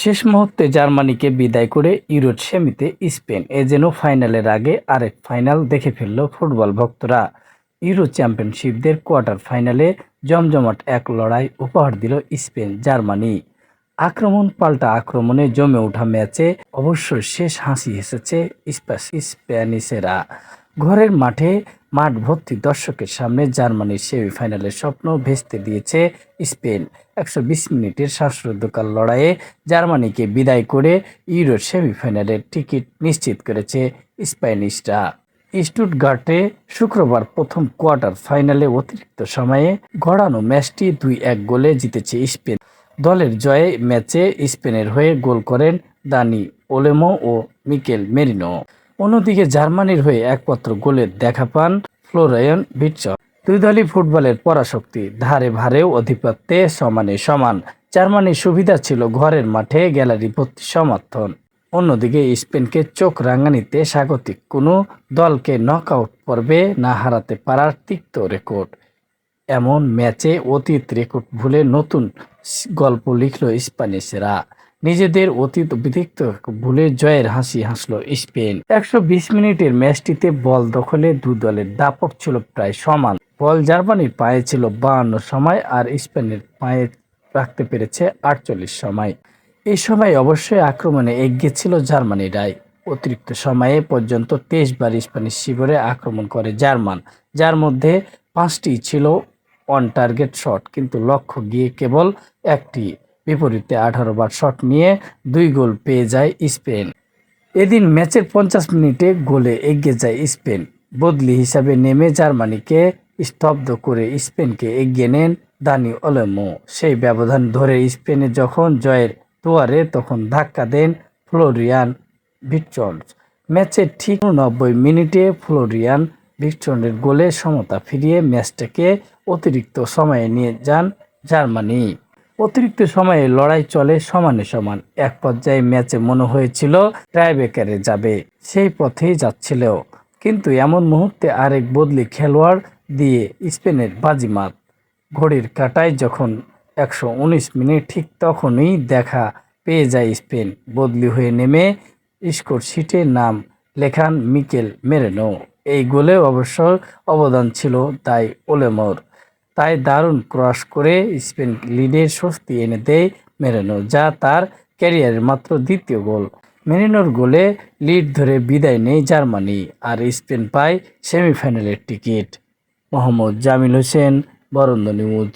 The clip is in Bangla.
শেষ মুহূর্তে জার্মানিকে বিদায় করে ইউরোর সেমিতে স্পেন। এ যেন ফাইনালের আগে আরেক ফাইনাল দেখে ফেলল ফুটবল ভক্তরা। ইউরো চ্যাম্পিয়নশিপদের কোয়ার্টার ফাইনালে জমজমাট এক লড়াই উপহার দিল স্পেন, জার্মানি। আক্রমণ পাল্টা আক্রমণে জমে ওঠা ম্যাচে অবশ্য শেষ হাসি এসেছে স্প্যানিশেরা। ঘরের মাঠে মাঠ ভর্তি দর্শকের সামনে জার্মানির সেমিফাইনালের স্বপ্ন ভেস্তে দিয়েছে স্পেন। একশো বিশ মিনিটের শ্বাসরুদ্ধকার লড়াইয়ে জার্মানিকে বিদায় করে ইউরোর সেমিফাইনালের টিকিট নিশ্চিত করেছে স্প্যানিশরা। স্টুটগার্টে শুক্রবার প্রথম কোয়ার্টার ফাইনালে অতিরিক্ত সময়ে গড়ানো ম্যাচটি দুই এক গোলে জিতেছে স্পেন। দলের জয়ে ম্যাচে স্পেনের হয়ে গোল করেন দানি ওলেমো ও মিকেল মেরিনো। অন্যদিকে জার্মানির হয়ে একমাত্র গোলের দেখা পান ফ্লোরায়ন ভিটচর দুই দলই ফুটবলের পরাশক্তি, ধারে ভারেও অধিপত্যে সমানে সমান। জার্মানির সুবিধা ছিল ঘরের মাঠে গ্যালারি ভর্তি সমর্থন। অন্যদিকে স্পেনকে চোখ রাঙানিতে স্বাগতিক কোনো দলকে নকআউট পর্বে না হারাতে পারার তিক্ত রেকর্ড। এমন ম্যাচে অতীত রেকর্ড ভুলে নতুন গল্প লিখল স্প্যানিশরা। নিজেদের অতীত বিদিক্ত ভুলে জয়ের হাসি হাসল স্পেন। একশো বিশ মিনিটের ম্যাচটিতে বল দখলে দু দলের দাপট ছিল প্রায় সমান। বল জার্মানির পায়ে ছিল বাহান্ন সময় আর স্পেনের পায়ে রাখতে পেরেছে আটচল্লিশ সময়। এই সময় অবশ্যই আক্রমণে এগিয়ে ছিল জার্মানিরাই। অতিরিক্ত সময়ে পর্যন্ত তেইশ বার স্প্যানিশ শিবিরে আক্রমণ করে জার্মান। যার মধ্যে পাঁচটি ছিল অন টার্গেট শট কিন্তু লক্ষ্য গিয়ে কেবল একটি। বিপরীতে আঠারো বার শট নিয়ে দুই গোল পেয়ে যায় স্পেন। এদিন ম্যাচের পঞ্চাশ মিনিটে গোলে এগিয়ে যায় স্পেন। বদলি হিসাবে নেমে জার্মানিকে স্তব্ধ করে স্পেনকে এগিয়ে নেন দানি ওলেমো। সেই ব্যবধান ধরে স্পেনে যখন জয়ের দুয়ারে তখন ধাক্কা দেন ফ্লোরিয়ান ভিটচন্স। ম্যাচের ঠিক নব্বই মিনিটে ফ্লোরিয়ান ভিটচন্ডের গোলে সমতা ফিরিয়ে ম্যাচটাকে অতিরিক্ত সময়ে নিয়ে যান জার্মানি। অতিরিক্ত সময়ে লড়াই চলে সমানে সমান। এক পর্যায়ে ম্যাচে মনে হয়েছিল ট্রাইবেকারে যাবে, সেই পথেই যাচ্ছিল কিন্তু এমন মুহূর্তে আরেক বদলি খেলোয়াড় দিয়ে স্পেনের বাজিমাত। ঘড়ির কাটায় যখন একশো উনিশ মিনিট, ঠিক তখনই দেখা পেয়ে যায় স্পেন। বদলি হয়ে নেমে স্কোর শিটে নাম লেখান মিকেল মেরেনো। এই গোলে অবশ্য অবদান ছিল তাই ওলেমোর। তাই দারুণ ক্রস করে স্পেন লিডের স্বস্তি এনে দেয় মেরেনো, যা তার ক্যারিয়ারের মাত্র দ্বিতীয় গোল। মেরিনোর গোলে লিড ধরে বিদায় নেই জার্মানি আর স্পেন পায় সেমিফাইনালের টিকিট। মোহাম্মদ জামিল হোসেন, বরন্দ নিউজ।